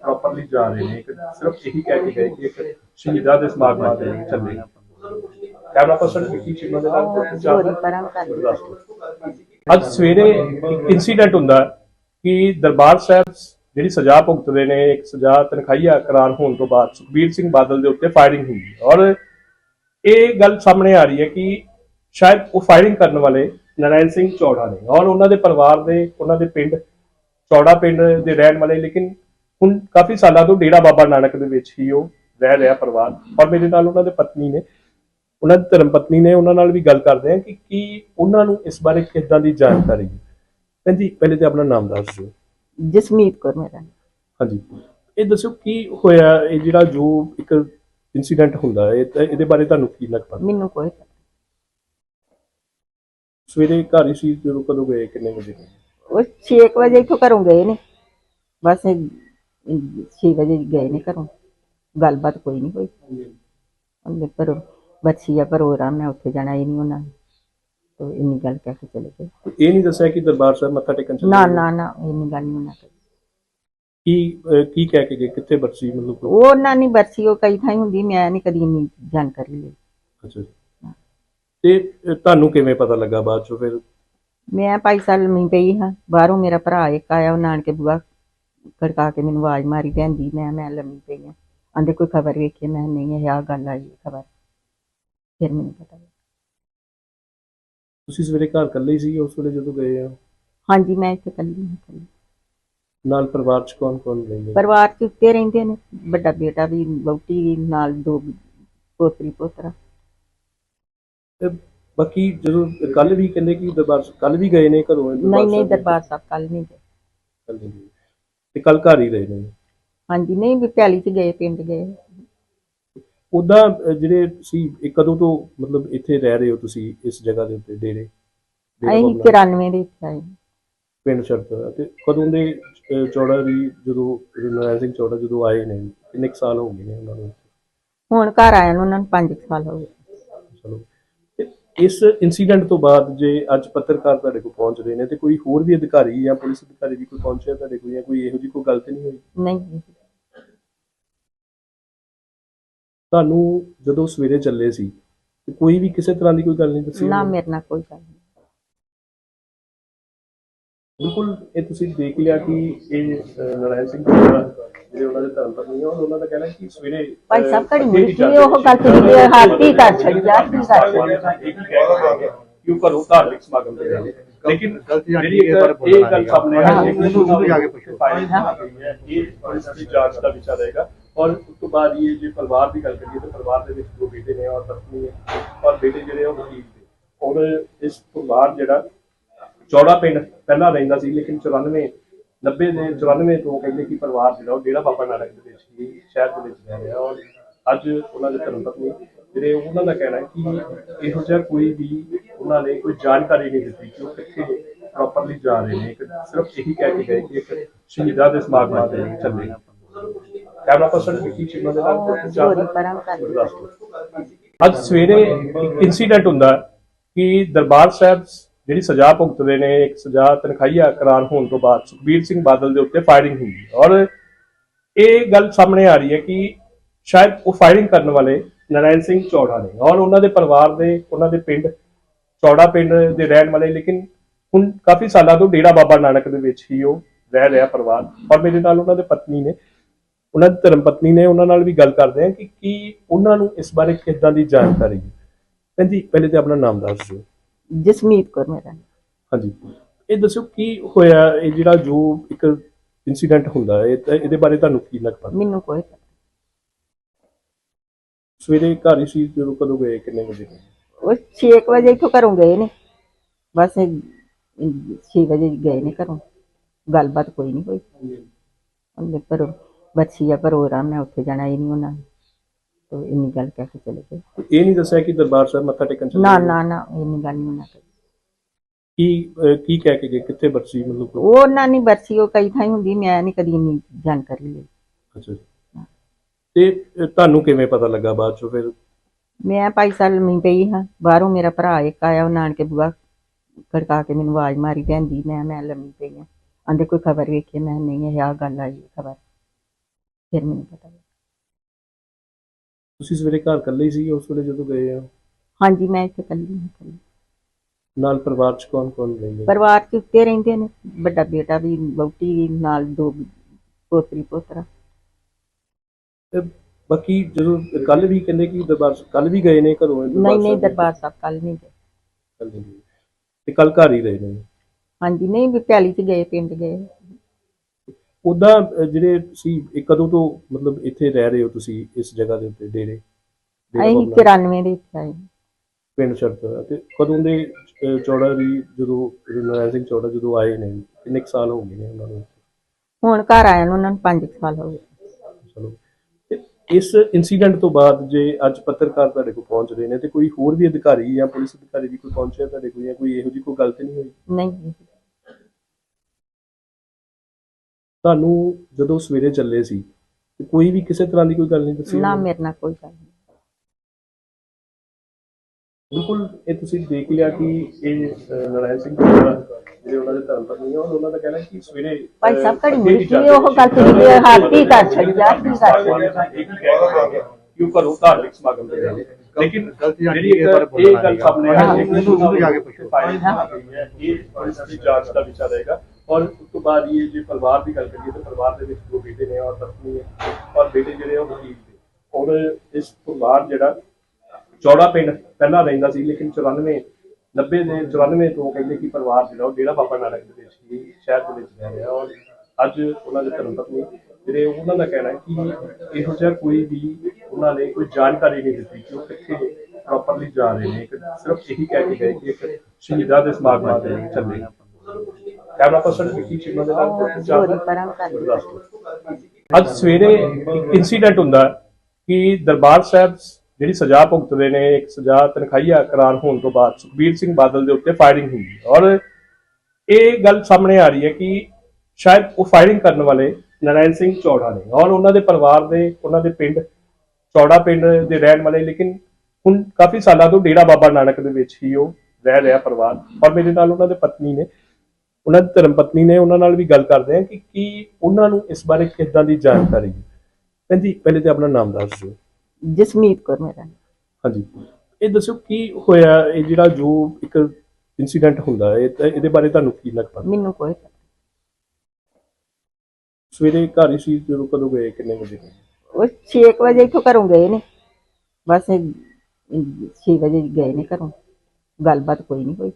ਪ੍ਰੋਪਰਲੀ ਜਾ ਰਹੇ ਨੇ। ਸਿਰਫ ਇਹੀ ਕਹਿ ਕੇ ਗਏ ਕਿ ਇੱਕ ਸ਼ਹੀਦਾਂ ਦੇ ਸਮਾਗਮਾਂ ਤੇ ਚੱਲੇ। ਕੈਮਰਾ ਪਰਸਨ ਵਿੱਕੀ ਚੀਮਾ ਦੇ ਨਾਲ। ਅੱਜ ਸਵੇਰੇ ਇੱਕ ਇਨਸੀਡੈਂਟ ਹੁੰਦਾ ਕਿ ਦਰਬਾਰ ਸਾਹਿਬ ਜਿਹੜੀ ਸਜ਼ਾ ਭੁਗਤਦੇ ਨੇ, ਇੱਕ ਸਜ਼ਾ ਤਨਖਾਹੀਆ ਕਰਾਰ ਹੋਣ ਤੋਂ ਬਾਅਦ ਸੁਖਬੀਰ ਸਿੰਘ ਬਾਦਲ ਦੇ ਉੱਤੇ ਫਾਇਰਿੰਗ ਹੁੰਦੀ ਹੈ। ਔਰ ਇਹ ਗੱਲ ਸਾਹਮਣੇ ਆ ਰਹੀ ਹੈ ਕਿ ਸ਼ਾਇਦ ਉਹ ਫਾਇਰਿੰਗ ਕਰਨ ਵਾਲੇ ਨਾਰਾਇਣ ਸਿੰਘ ਚੌੜਾ ਨੇ। ਔਰ ਉਹਨਾਂ ਦੇ ਪਰਿਵਾਰ ਦੇ, ਉਹਨਾਂ ਦੇ ਪਿੰਡ, ਚੌੜਾ ਪਿੰਡ ਦੇ ਰਹਿਣ ਵਾਲੇ, ਲੇਕਿਨ ਹੁਣ ਕਾਫੀ ਸਾਲਾਂ ਤੋਂ ਡੇਰਾ ਬਾਬਾ ਨਾਨਕ ਦੇ ਵਿੱਚ ਹੀ ਉਹ ਰਹਿ ਰਿਹਾ ਪਰਿਵਾਰ। ਔਰ ਮੇਰੇ ਨਾਲ ਉਹਨਾਂ ਦੇ ਪਤਨੀ ਨੇ, ਉਹਨਾਂ ਦੀ ਧਰਮ ਪਤਨੀ ਨੇ ਉਹਨਾਂ ਨਾਲ ਵੀ ਗੱਲ ਕਰਦੇ ਆ ਕਿ ਕੀ ਉਹਨਾਂ ਨੂੰ ਇਸ ਬਾਰੇ ਕਿੱਦਾਂ ਦੀ ਜਾਣਕਾਰੀ ਹੈ। ਭੈਣ ਜੀ, ਪਹਿਲੇ ਤੇ ਆਪਣਾ ਨਾਮ ਦੱਸ ਦਿਓ। ਜਸਮੀਤ ਕੌਰ ਮੇਰਾ। ਨਾਮ। ਹਾਂਜੀ। ਇਹ ਦੱਸੋ ਕੀ ਹੋਇਆ? ਇਹ ਜਿਹੜਾ ਜੋ ਇੱਕ ਇਨਸੀਡੈਂਟ ਹੁੰਦਾ ਹੈ ਇਹ ਇਹਦੇ ਬਾਰੇ ਤੁਹਾਨੂੰ ਕੀ ਲੱਗਦਾ? ਮੈਨੂੰ ਕੋਈ ਪਤਾ ਸਵੇਰੇ ਘਰ ਹੀ ਸੀ ਜਦੋਂ ਕਦੋਂ ਗਏ ਕਿੰਨੇ ਵਜੇ ਗਏ? ਉਹ 6 ਵਜੇ ਇੱਥੋਂ ਘਰੋਂ ਗਏ ਨੇ। ਬਸ 6 ਵਜੇ ਗਏ ਨੇ ਘਰੋਂ। ਗੱਲਬਾਤ ਕੋਈ ਨਹੀਂ ਹੋਈ। ਉਹਨੇ ਪਰ ਬੱਚੀ ਆ ਪਰ ਆਰਾਮ ਨਾਲ ਉੱਥੇ ਜਾਣਾ ਹੀ ਨਹੀਂ ਉਹਨਾਂ ਨੇ। ਤੋ ਇੰਨੀ ਗੱਲ ਕਹਿ ਕੇ ਚਲੇ ਗਏ। ਇਹ ਨਹੀਂ ਦੱਸਿਆ ਕਿ ਦਰਬਾਰ ਸਾਹਿਬ ਮੱਥਾ ਟੇਕਣ ਚੱਲੇ ਨਾ ਗਏ? ਨਾ ਨਾ ਇੰਨੀ ਗੱਲ ਨਹੀਂ ਉਹਨਾਂ ਕਹੀ ਕੀ ਅਹ, ਕੀ ਕਹਿ ਕੇ ਗਏ? ਕਿੱਥੇ ਬਰਸੀ ਮਤਲਬ ਉਹ ਉਹਨਾਂ ਨਹੀਂ ਬਰਸੀ ਉਹ ਕਈ ਥਾਈਂ ਹੁੰਦੀ ਮੈਂ ਨਹੀਂ ਕਦੀ ਇੰਨੀ ਜਾਣਕਾਰੀ ਲਈ। ਅੱਛਾ ਜੀ। ਤੇ ਅਹ, ਤੁਹਾਨੂੰ ਕਿਵੇਂ ਪਤਾ ਲੱਗਾ ਬਾਅਦ ਚੋਂ ਫਿਰ? ਮੈਂ ਭਾਈ ਸਾਲ ਲੰਮੀ ਪਈ ਹਾਂ ਬਾਹਰੋਂ ਮੇਰਾ ਭਰਾ ਇੱਕ ਆਇਆ ਉਹ ਨਾਨਕੇ ਬੁਆ ਖੜਕਾ ਕੇ ਮੈਨੂੰ ਆਵਾਜ਼ ਮਾਰੀ ਭੈਂਦੀ ਮੈਂ ਮੈਂ ਲੰਮੀ ਪਈ ਹਾਂ। ਆਂਦੇ ਕੋਈ ਖਬਰ ਵੇਖੀ ਮੈਂ ਨਹੀਂ ਇਹ ਆ ਗੱਲ ਆਈ ਖਬਰ। ਫਿਰ ਮੈਨੂੰ ਪਤਾ ਲੱਗਾ। ਤੁਸੀਂ ਸਵੇਰੇ ਘਰ ਇਕੱਲੇ ਹੀ ਸੀ ਉਸ ਵੇਲੇ ਜਦੋਂ ਗਏ ਆ ਹਾਂਜੀ ਮੈਂ ਇੱਥੇ ਕੱਲੀ ਹਾਂ ਇਕੱਲੀ। ਨਾਲ ਪਰਿਵਾਰ ਚ ਕੌਣ ਕੌਣ ਰਹਿੰਦੇ ਪਰਿਵਾਰ ਚ ਉੱਤੇ ਰਹਿੰਦੇ ਨੇ ਵੱਡਾ ਬੇਟਾ ਵੀ ਵਹੁਟੀ ਵੀ ਨਾਲ ਦੋ ਪੋਤਰੀ ਪੋਤਰਾ ਤੇ ਬਾਕੀ ਜਦੋਂ ਕੱਲ ਵੀ ਕਹਿੰਦੇ ਕਿ ਦਰਬਾਰ ਕੱਲ ਵੀ ਗਏ ਨੇ ਘਰੋਂ ਨਹੀਂ ਨਹੀਂ ਸਾਹਿਬ? ਦਰਬਾਰ ਸਾਹਿਬ ਕੱਲ ਨਹੀਂ ਗਏ ਨਹੀਂ ਗਏ। ਤੇ ਕੱਲ ਘਰ ਹੀ ਰਹੇ ਨੇ ਹਾਂਜੀ ਨਹੀਂ ਵੀ ਪਿਆਲੀ ਚ ਗਏ ਪਿੰਡ ਗਏ ਉਦਾਂ ਅਹ, ਜਿਹੜੇ ਸੀ ਇਹ ਕਦੋਂ ਤੋਂ ਮਤਲਬ ਇੱਥੇ ਰਹਿ ਰਹੇ ਹੋ ਤੁਸੀਂ ਇਸ ਜਗ੍ਹਾ ਦੇ ਉੱਤੇ ਡੇਰੇ? ਬਾਬਾ 94 ਦੇ ਇੱਥੇ ਆਏ ਪਿੰਡ ਸ਼ਰਤ ਤੇ ਕਦੋਂ ਦੇ ਅਹ, ਚੌੜਾ ਜੀ ਜਦੋਂ ਨਰਾਇਣ ਸਿੰਘ ਚੌੜਾ ਜਦੋਂ ਆਏ ਨੇ ਕਿੰਨੇ ਕੁ ਸਾਲ ਹੋ ਗਏ ਨੇ ਉਹਨਾਂ ਨੂੰ ਹੁਣ ਘਰ ਆਇਆ ਨੂੰ ਉਹਨਾਂ ਨੂੰ 5 ਸਾਲ ਹੋ ਗਏ। ਚਲੋ। ਤੇ ਇਸ ਇਨਸੀਡੈਂਟ ਤੋਂ ਬਾਅਦ ਜੇ ਅੱਜ ਪੱਤਰਕਾਰ ਤੁਹਾਡੇ ਕੋਲ ਪਹੁੰਚ ਰਹੇ ਨੇ ਤੇ ਕੋਈ ਹੋਰ ਵੀ ਅਧਿਕਾਰੀ ਜਾਂ ਪੁਲਿਸ ਅਧਿਕਾਰੀ ਵੀ ਕੋਈ ਪਹੁੰਚਿਆ ਤੁਹਾਡੇ ਕੋਲ ਜਾਂ ਕੋਈ ਇਹੋ ਜਿਹੀ ਕੋਈ ਗੱਲ ਤੇ ਨਹੀਂ ਹੋਈ? ਨਹੀਂ। ਤੁਹਾਨੂੰ ਜਦੋਂ ਸਵੇਰੇ ਚੱਲੇ ਸੀ ਤੇ ਕੋਈ ਵੀ ਕਿਸੇ ਤਰ੍ਹਾਂ ਦੀ ਕੋਈ ਗੱਲ ਨਹੀਂ ਦੱਸੀ ਨਾ? ਮੇਰੇ ਨਾਲ ਕੋਈ ਗੱਲ ਨਹੀਂ ਬਿਲਕੁਲ ਇਹ ਤੁਸੀਂ ਦੇਖ ਲਿਆ ਕਿ ਇਹ ਨਾਰਾਇਣ ਸਿੰਘ ਜਿਹੜੇ ਉਹਨਾਂ ਦੇ ਧਰਮ ਪਤਨੀ ਆ ਉਹਨਾਂ ਦਾ ਕਹਿਣਾ ਕਿ ਸਵੇਰੇ ਭਾਈ ਸਾਹਿਬ ਘੜੀ ਮੁੜੀ ਹੀ ਸੀ ਉਹ ਗੱਲ। ਤੁਸੀਂ ਕਰ ਛੱਡੀ ਜਾ ਕੀ ਕਰ ਛੱਡੀ ਇਹ ਕੀ ਕਹਿ ਰਹੇ ਨੇ ਕਿ ਉਹ ਘਰੋਂ ਧਾਰਮਿਕ ਸਮਾਗਮ ਤੇ ਗਏ ਨੇ। ਲੇਕਿਨ ਜਿਹੜੀ ਇੱਕ ਇਹ ਗੱਲ ਸਾਹਮਣੇ ਆ ਰਹੀ ਹੈ ਕਿ ਉਹਨੂੰ ਜਾ ਕੇ ਪੁੱਛੋ ਇਹ ਪੁਲਿਸ ਦੀ ਜਾਂਚ ਦਾ ਵਿਸ਼ਾ ਰਹੇਗਾ ਔਰ ਉਸ ਤੋਂ ਬਾਅਦ ਇਹ ਜੇ ਪਰਿਵਾਰ ਦੀ ਗੱਲ ਕਰੀਏ ਤਾਂ ਪਰਿਵਾਰ ਦੇ ਵਿੱਚ ਦੋ ਬੇਟੇ ਨੇ ਔਰ ਪਤਨੀ ਹੈ ਔਰ ਬੇਟੇ ਜਿਹੜੇ ਉਹ ਵਕੀਲ ਨੇ। ਔਰ ਇਸ ਪਰਿਵਾਰ ਜਿਹੜਾ ਚੌੜਾ ਪਿੰਡ ਪਹਿਲਾਂ ਰਹਿੰਦਾ ਸੀ, ਲੇਕਿਨ 94 90 ਦੇ 94 ਤੋਂ ਕਹਿੰਦੇ ਕਿ ਪਰਿਵਾਰ ਜਿਹੜਾ ਉਹ ਡੇਰਾ ਬਾਬਾ ਨਾਨਕ ਦੇ ਵਿੱਚ ਹੀ ਸ਼ਹਿਰ ਦੇ ਵਿੱਚ ਰਹਿ ਰਿਹਾ ਔਰ ਅੱਜ ਉਹਨਾਂ ਦੇ ਧਰਮ ਪਤਨੀ ਜਿਹੜੇ ਉਹਨਾਂ ਦਾ ਕਹਿਣਾ ਹੈ ਕਿ ਇਹੋ ਜਿਹਾ ਕੋਈ ਵੀ ਉਹਨਾਂ ਨੇ ਕੋਈ ਜਾਣਕਾਰੀ ਨਹੀਂ ਦਿੱਤੀ ਕਿ ਉਹ ਕਿੱਥੇ ਪ੍ਰੋਪਰਲੀ ਜਾ ਰਹੇ ਨੇ। ਸਿਰਫ ਇਹੀ ਕਹਿ ਕੇ ਗਏ ਕਿ ਇੱਕ ਸ਼ਹੀਦਾਂ ਦੇ ਸਮਾਗਮ ਦੇ ਚੱਲੇ। ਕੈਮਰਾ ਪਰਸਨ ਵਿੱਕੀ ਚਿਮਾ ਦੇ ਨਾਲ ਪਰਾਂ ਕਰ ਅੱਜ ਸਵੇਰੇ ਇੱਕ ਇਨਸੀਡੈਂਟ ਹੁੰਦਾ ਕਿ ਦਰਬਾਰ ਸਾਹਿਬ ਜਿਹੜੀ ਸਜ਼ਾ ਭੁਗਤਦੇ ਨੇ ਇੱਕ ਸਜ਼ਾ ਤਨਖਾਹੀਆ ਕਰਾਰ ਹੋਣ ਤੋਂ ਬਾਅਦ ਸੁਖਬੀਰ ਸਿੰਘ ਬਾਦਲ ਦੇ ਉੱਤੇ ਫਾਇਰਿੰਗ ਹੁੰਦੀ ਹੈ। ਔਰ ਇਹ ਗੱਲ ਸਾਹਮਣੇ ਆ ਰਹੀ ਹੈ ਕਿ ਸ਼ਾਇਦ ਉਹ ਫਾਇਰਿੰਗ ਕਰਨ ਵਾਲੇ ਨਰਾਇਣ ਸਿੰਘ ਚੌੜਾ ਨੇ। ਔਰ ਉਹਨਾਂ ਦੇ ਪਰਿਵਾਰ ਦੇ ਉਹਨਾਂ ਦੇ ਪਿੰਡ ਚੌੜਾ ਪਿੰਡ ਦੇ ਰਹਿਣ ਵਾਲੇ ਲੇਕਿਨ ਹੁਣ ਕਾਫੀ ਸਾਲਾਂ ਤੋਂ ਡੇਰਾ ਬਾਬਾ ਨਾਨਕ ਦੇ ਵਿੱਚ ਹੀ ਉਹ ਰਹਿ ਰਿਹਾ ਪਰਿਵਾਰ। ਔਰ ਮੇਰੇ ਨਾਲ ਉਹਨਾਂ ਦੇ ਪਤਨੀ ਨੇ ਉਹਨਾਂ ਦੀ ਧਰਮ ਪਤਨੀ ਨੇ ਉਹਨਾਂ ਨਾਲ ਵੀ ਗੱਲ ਕਰਦੇ ਆ ਕਿ ਕੀ ਉਹਨਾਂ ਨੂੰ ਇਸ ਬਾਰੇ ਕਿੱਦਾਂ ਦੀ ਜਾਣਕਾਰੀ ਹੈ। ਭੈਣ ਜੀ ਪਹਿਲੇ ਤੇ ਆਪਣਾ ਨਾਮ ਦੱਸ ਦਿਓ। ਜਸਮੀਤ ਕੌਰ ਮੇਰਾ। ਹਾਂਜੀ। ਇਹ ਦੱਸੋ ਕੀ ਹੋਇਆ ਇਹ ਜਿਹੜਾ ਜੋ ਇੱਕ ਇਨਸੀਡੈਂਟ ਹੁੰਦਾ ਹੈ ਇਹ ਇਹਦੇ ਬਾਰੇ ਤੁਹਾਨੂੰ ਕੀ ਲੱਗਦਾ? ਮੈਨੂੰ ਕੋਈ ਪਤਾ ਸਵੇਰੇ ਘਰ ਹੀ ਸੀ ਜਦੋਂ ਕਦੋਂ ਗਏ ਕਿੰਨੇ ਵਜੇ? ਉਹ 6 ਵਜੇ ਇੱਥੋਂ ਘਰੋਂ ਗਏ ਨੇ। ਬਸ 6 ਵਜੇ ਗਏ ਨੇ ਘਰੋਂ। ਗੱਲਬਾਤ ਕੋਈ ਨਹੀਂ ਹੋਈ। ਉਹਨੇ ਪਰ ਬੱਚੀ ਆ ਪਰ ਆਰਾਮ ਨਾਲ ਉੱਥੇ ਜਾਣਾ ਹੀ ਨਹੀਂ ਉਹਨਾਂ ਨੇ। ਤੋ ਇੰਨੀ ਗੱਲ ਕਹਿ ਕੇ ਚਲੇ ਗਏ। ਇਹ ਨਹੀਂ ਦੱਸਿਆ ਕਿ ਦਰਬਾਰ ਸਾਹਿਬ ਮੱਥਾ ਟੇਕਣ ਚੱਲੇ ਨਾ ਗਏ? ਨਾ ਨਾ ਇੰਨੀ ਗੱਲ ਨਹੀਂ ਉਹਨਾਂ ਕਹੀ ਕੀ ਅਹ, ਕੀ ਕਹਿ ਕੇ ਗਏ? ਕਿੱਥੇ ਬਰਸੀ ਮਤਲਬ ਉਹ ਉਹਨਾਂ ਨਹੀਂ ਬਰਸੀ ਉਹ ਕਈ ਥਾਈਂ ਹੁੰਦੀ ਮੈਂ ਨਹੀਂ ਕਦੀ ਇੰਨੀ ਜਾਣਕਾਰੀ ਲਈ। ਅੱਛਾ ਜੀ। ਤੇ ਅਹ, ਤੁਹਾਨੂੰ ਕਿਵੇਂ ਪਤਾ ਲੱਗਾ ਬਾਅਦ ਚੋਂ ਫਿਰ? ਮੈਂ ਭਾਈ ਸਾਲ ਲੰਮੀ ਪਈ ਹਾਂ। ਬਾਹਰੋਂ ਮੇਰਾ ਭਰਾ ਇੱਕ ਆਇਆ ਉਹ ਨਾਨਕੇ ਬੁਆ ਖੜਕਾ ਕੇ ਮੈਨੂੰ ਆਵਾਜ਼ ਮਾਰੀ ਭੈਂਦੀ ਮੈਂ ਮੈਂ ਲੰਮੀ ਪਈ ਹਾਂ। ਆਂਦੇ ਕੋਈ ਖਬਰ ਵੇਖੀ ਮੈਂ ਨਹੀਂ ਇਹ ਆ ਗੱਲ ਆਈ ਖਬਰ। ਫਿਰ ਮੈਨੂੰ ਪਤਾ ਲੱਗਾ। ਤੁਸੀਂ ਸਵੇਰੇ ਘਰ ਇਕੱਲੇ ਹੀ ਸੀ ਉਸ ਵੇਲੇ ਜਦੋਂ ਗਏ ਆ ਹਾਂਜੀ ਮੈਂ ਇੱਥੇ ਕੱਲੀ ਹਾਂ ਇਕੱਲੀ। ਨਾਲ ਪਰਿਵਾਰ ਚ ਕੌਣ ਕੌਣ ਰਹਿੰਦੇ ਪਰਿਵਾਰ ਚ ਉੱਤੇ ਰਹਿੰਦੇ ਨੇ ਵੱਡਾ ਬੇਟਾ ਵੀ ਵਹੁਟੀ ਵੀ ਨਾਲ ਦੋ ਪੋਤਰੀ ਪੋਤਰਾ ਤੇ ਬਾਕੀ ਜਦੋਂ ਕੱਲ ਵੀ ਕਹਿੰਦੇ ਕਿ ਦਰਬਾਰ ਕੱਲ ਵੀ ਗਏ ਨੇ ਘਰੋਂ ਨਹੀਂ ਨਹੀਂ ਸਾਹਿਬ ਦਰਬਾਰ ਸਾਹਿਬ ਕੱਲ ਨਹੀਂ ਗਏ ਕੱਲ੍ਹ ਨਹੀਂ ਗਏ। ਤੇ ਕੱਲ ਘਰ ਹੀ ਰਹੇ ਨੇ ਹਾਂਜੀ ਨਹੀਂ ਵੀ ਪਿਆਲੀ ਚ ਗਏ ਪਿੰਡ ਗਏ ਉਦਾਂ ਜਿਹੜੇ ਸੀ ਇਹ ਕਦੋਂ ਤੋਂ ਮਤਲਬ ਇੱਥੇ ਰਹਿ ਰਹੇ ਹੋ ਤੁਸੀਂ ਇਸ ਜਗ੍ਹਾ ਦੇ ਉੱਤੇ ਡੇਰੇ? ਡੇਰਾ ਅਸੀਂ ਬਾਬਾ ਨਾਨਕ? 94 ਦੇ ਇੱਥੇ ਆਏ। ਪਿੰਡ ਸ਼ਰਤ ਤੇ ਕਦੋਂ ਦੇ ਅਹ, ਚੌੜਾ ਦੀ ਜਦੋਂ ਨਰਾਇਣ ਸਿੰਘ ਚੌੜਾ ਜਦੋਂ ਆਏ ਨੇ ਕਿੰਨੇ ਕੁ ਸਾਲ ਹੋ ਗਏ ਨੇ ਉਹਨਾਂ ਨੂੰ ਹੁਣ ਘਰ ਆਇਆ ਨੂੰ ਉਹਨਾਂ ਨੂੰ 5 ਸਾਲ ਹੋ ਗਏ। ਚਲੋ। ਤੇ ਇਸ ਇਨਸੀਡੈਂਟ ਤੋਂ ਬਾਅਦ ਜੇ ਅੱਜ ਪੱਤਰਕਾਰ ਤੁਹਾਡੇ ਕੋਲ ਪਹੁੰਚ ਰਹੇ ਨੇ ਤੇ ਕੋਈ ਹੋਰ ਵੀ ਅਧਿਕਾਰੀ ਜਾਂ ਪੁਲਿਸ ਅਧਿਕਾਰੀ ਵੀ ਕੋਈ ਪਹੁੰਚਿਆ ਤੁਹਾਡੇ ਕੋਲ ਜਾਂ ਕੋਈ ਇਹੋ ਜਿਹੀ ਕੋਈ ਗੱਲ ਤੇ ਨਹੀਂ ਹੋਈ? ਨਹੀਂ। ਤੁਹਾਨੂੰ ਜਦੋਂ ਸਵੇਰੇ ਚੱਲੇ ਸੀ ਤੇ ਕੋਈ ਵੀ ਕਿਸੇ ਤਰ੍ਹਾਂ ਦੀ ਕੋਈ ਗੱਲ ਨਹੀਂ ਦੱਸੀ ਨਾ? ਮੇਰੇ ਨਾਲ ਕੋਈ ਗੱਲ ਨਹੀਂ ਬਿਲਕੁਲ ਇਹ ਤੁਸੀਂ ਦੇਖ ਲਿਆ ਕਿ ਇਹ ਅਹ, ਨਾਰਾਇਣ ਸਿੰਘ ਚੌੜਾ ਜਿਹੜੇ ਉਹਨਾਂ ਦੇ ਧਰਮ ਪਤਨੀ ਆ ਉਹਨਾਂ ਦਾ ਕਹਿਣਾ ਕਿ ਸਵੇਰੇ ਭਾਈ ਸਾਹਿਬ ਘੜੀ ਮੁੜੀ ਵੀ ਸੀ ਉਹ ਗੱਲ। ਤੁਸੀਂ ਹੱਥ ਹੀ ਕਰ ਛੱਡੀ ਆ ਕੀ ਕਰ ਛੱਡੀ ਇਹ ਕੀ ਕਹਿ ਰਹੇ ਕਿ ਉਹ ਘਰੋਂ ਧਾਰਮਿਕ ਸਮਾਗਮ ਤੇ ਗਏ ਨੇ। ਲੇਕਿਨ ਬਾਰੇ ਇੱਕ ਇਹ ਗੱਲ ਸਾਹਮਣੇ ਹੈ ਕਿ ਉਹਨੂੰ ਜਾ ਕੇ ਪੁੱਛੋ। ਇਹ ਦੀ ਜਾਂਚ ਦਾ ਵਿਸ਼ਾ ਰਹੇਗਾ। ਔਰ ਉਸ ਤੋਂ ਬਾਅਦ ਇਹ ਜੇ ਪਰਿਵਾਰ ਦੀ ਗੱਲ ਕਰੀਏ ਤਾਂ ਪਰਿਵਾਰ ਦੇ ਵਿੱਚ ਦੋ ਬੇਟੇ ਨੇ ਔਰ ਪਤਨੀ ਹੈ। ਔਰ ਬੇਟੇ ਜਿਹੜੇ ਆ ਉਹ ਵਕੀਲ ਨੇ। ਔਰ ਇਸ ਪਰਿਵਾਰ ਜਿਹੜਾ ਚੌੜਾ ਪਿੰਡ ਪਹਿਲਾਂ ਰਹਿੰਦਾ ਸੀ ਲੇਕਿਨ 94 90 ਦੇ 94 ਤੋਂ ਕਹਿੰਦੇ ਕਿ ਪਰਿਵਾਰ ਜਿਹੜਾ ਉਹ ਡੇਰਾ ਬਾਬਾ ਨਾਨਕ ਦੇ ਵਿੱਚ ਹੀ ਸ਼ਹਿਰ ਦੇ ਵਿੱਚ ਰਹਿ ਰਿਹਾ ਔਰ ਅੱਜ ਉਹਨਾਂ ਦੇ ਧਰਮ ਪਤਨੀ ਜਿਹੜੇ ਉਹਨਾਂ ਦਾ ਕਹਿਣਾ ਹੈ ਕਿ ਇਹੋ ਜਿਹਾ ਕੋਈ ਵੀ ਉਹਨਾਂ ਨੇ ਕੋਈ ਜਾਣਕਾਰੀ ਨਹੀਂ ਦਿੱਤੀ ਕਿ ਉਹ ਕਿੱਥੇ ਪ੍ਰੋਪਰਲੀ ਜਾ ਰਹੇ ਨੇ। ਸਿਰਫ ਇਹੀ ਕਹਿ ਕੇ ਗਏ ਕਿ ਇੱਕ ਸ਼ਹੀਦਾਂ ਦੇ ਸਮਾਗਮਾਂ ਤੇ ਚੱਲੇ। ਕੈਮਰਾ ਪਰਸਨ ਵਿੱਕੀ ਚੀਮਾ ਦੇ ਨਾਲ। ਅੱਜ ਸਵੇਰੇ ਇੱਕ ਇਨਸੀਡੈਂਟ ਹੁੰਦਾ ਕਿ ਦਰਬਾਰ ਸਾਹਿਬ ਜਿਹੜੀ ਸਜ਼ਾ ਭੁਗਤਦੇ ਨੇ ਇੱਕ ਸਜ਼ਾ ਤਨਖਾਹੀਆ ਕਰਾਰ ਹੋਣ ਤੋਂ ਬਾਅਦ ਸੁਖਬੀਰ ਸਿੰਘ ਬਾਦਲ ਦੇ ਉੱਤੇ ਫਾਇਰਿੰਗ ਹੁੰਦੀ ਹੈ। ਔਰ ਇਹ ਗੱਲ ਸਾਹਮਣੇ ਆ ਰਹੀ ਹੈ ਕਿ ਸ਼ਾਇਦ ਉਹ ਫਾਇਰਿੰਗ ਕਰਨ ਵਾਲੇ ਨਰਾਇਣ ਸਿੰਘ ਚੌੜਾ ਨੇ। ਔਰ ਉਹਨਾਂ ਦੇ ਪਰਿਵਾਰ ਦੇ ਉਹਨਾਂ ਦੇ ਪਿੰਡ ਚੌੜਾ ਪਿੰਡ ਦੇ ਰਹਿਣ ਵਾਲੇ ਲੇਕਿਨ ਹੁਣ ਕਾਫੀ ਸਾਲਾਂ ਤੋਂ ਡੇਰਾ ਬਾਬਾ ਨਾਨਕ ਦੇ ਵਿੱਚ ਹੀ ਉਹ ਰਹਿ ਰਿਹਾ ਪਰਿਵਾਰ। ਔਰ ਮੇਰੇ ਨਾਲ ਉਹਨਾਂ ਦੇ ਪਤਨੀ ਨੇ ਉਹਨਾਂ ਦੀ ਧਰਮ ਪਤਨੀ ਨੇ ਉਹਨਾਂ ਨਾਲ ਵੀ ਗੱਲ ਕਰਦੇ ਆ ਕਿ ਕੀ ਉਹਨਾਂ ਨੂੰ ਇਸ ਬਾਰੇ ਕਿੱਦਾਂ ਦੀ ਜਾਣਕਾਰੀ ਹੈ। ਭੈਣ ਜੀ ਪਹਿਲੇ ਤੇ ਆਪਣਾ ਨਾਮ ਦੱਸ ਦਿਓ। ਜਸਮੀਤ ਕੌਰ ਮੇਰਾ। ਹਾਂਜੀ। ਇਹ ਦੱਸੋ ਕੀ ਹੋਇਆ ਇਹ ਜਿਹੜਾ ਜੋ ਇੱਕ ਇਨਸੀਡੈਂਟ ਹੁੰਦਾ ਹੈ ਇਹਦੇ ਬਾਰੇ ਤੁਹਾਨੂੰ ਕੀ ਲੱਗ ਪਤਾ ਮੈਨੂੰ ਕੋਈ ਸਵੇਰੇ ਘਰ ਹੀ ਸੀ ਜਦੋਂ ਕਦੋਂ ਗਏ ਕਿੰਨੇ ਵਜੇ? ਉਹ 6 ਵਜੇ ਇੱਥੋਂ ਘਰੋਂ ਗਏ ਨੇ। ਬਸ 6 ਵਜੇ ਗਏ ਨੇ ਘਰੋਂ। ਗੱਲਬਾਤ ਕੋਈ ਨਹੀਂ ਹੋਈ।